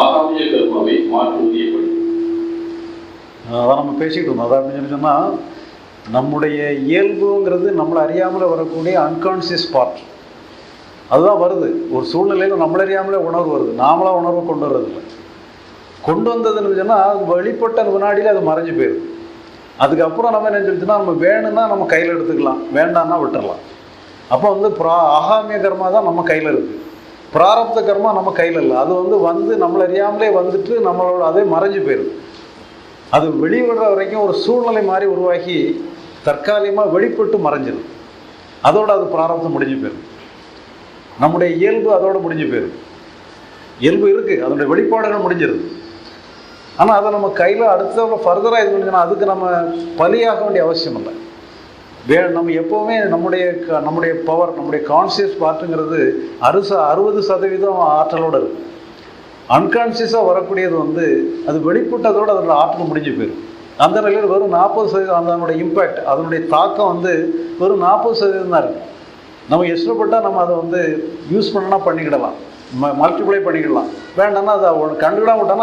ஆகாமிய கர்மாவை மாற்றுவது எப்படி அதான் நம்ம பேசிக்கிட்டு இருந்தோம். அதான் அப்படின்னு சொன்னால் நம்முடைய இயல்புங்கிறது நம்மளை அறியாமல் வரக்கூடிய அன்கான்சியஸ் பார்ட் அதுதான் வருது. ஒரு சூழ்நிலையில் நம்மள அறியாமலே உணர்வு வருது. நாமளாக உணர்வு கொண்டு வர்றதில்ல. கொண்டு வந்ததுன்னு சொன்னால் அது வெளிப்பட்ட வினாடியில் அது மறைஞ்சு போயிடுது. அதுக்கப்புறம் நம்ம என்ன சொல்லிச்சுன்னா நம்ம வேணும்னா நம்ம கையில் எடுத்துக்கலாம். வேண்டாம்னா விட்டுறலாம். அப்போ வந்து ப்ரா ஆகாமிய கர்மா தான் நம்ம கையில் இருக்குது பிராரப்த கர்மா நம்ம கையில் இல்லை. அது வந்து வந்து நம்மளை அறியாமலே வந்துட்டு நம்மளோட அதே மறைஞ்சு போயிடும் அது வெளிவிடுற வரைக்கும் ஒரு சூழ்நிலை மாதிரி உருவாகி தற்காலிகமாக வெளிப்பட்டு மறைஞ்சிடும் அதோட அது பிராரப்தம் முடிஞ்சு போயிடும் நம்முடைய இயல்பு அதோடு முடிஞ்சு போயிடும் இயல்பு இருக்குது அதனுடைய வெளிப்பாடுகள் முடிஞ்சிருது. ஆனால் அதை நம்ம கையில் அடுத்த ஃபர்தராக இது பண்ணிச்சுன்னா அதுக்கு நம்ம பலியாக வேண்டிய அவசியம் இல்லை. வே நம்ம எப்போவுமே நம்முடைய க- நம்முடைய பவர் நம்முடைய கான்சியஸ் பார்ட்டுங்கிறது அறுச அறுபது சதவீதம் ஆற்றலோடு இருக்குது அன்கான்சியஸாக வரக்கூடியது வந்து அது வெளிப்பட்டதோடு அதோட ஆற்றல் முடிஞ்சு போயிடும் அந்த நிலையில் வெறும் நாற்பது சதவீதம் அதனுடைய இம்பேக்ட் அதனுடைய தாக்கம் வந்து வெறும் நாற்பது சதவீதம் தான் இருக்குது நம்ம இஷ்டப்பட்டால் நம்ம அதை வந்து யூஸ் பண்ணனா பண்ணிக்கிடலாம். மல்டிப்ளை பண்ணிக்கிடலாம். வேண்டாம்னா அதை கண்டுக்கிடாம விட்டோம்னா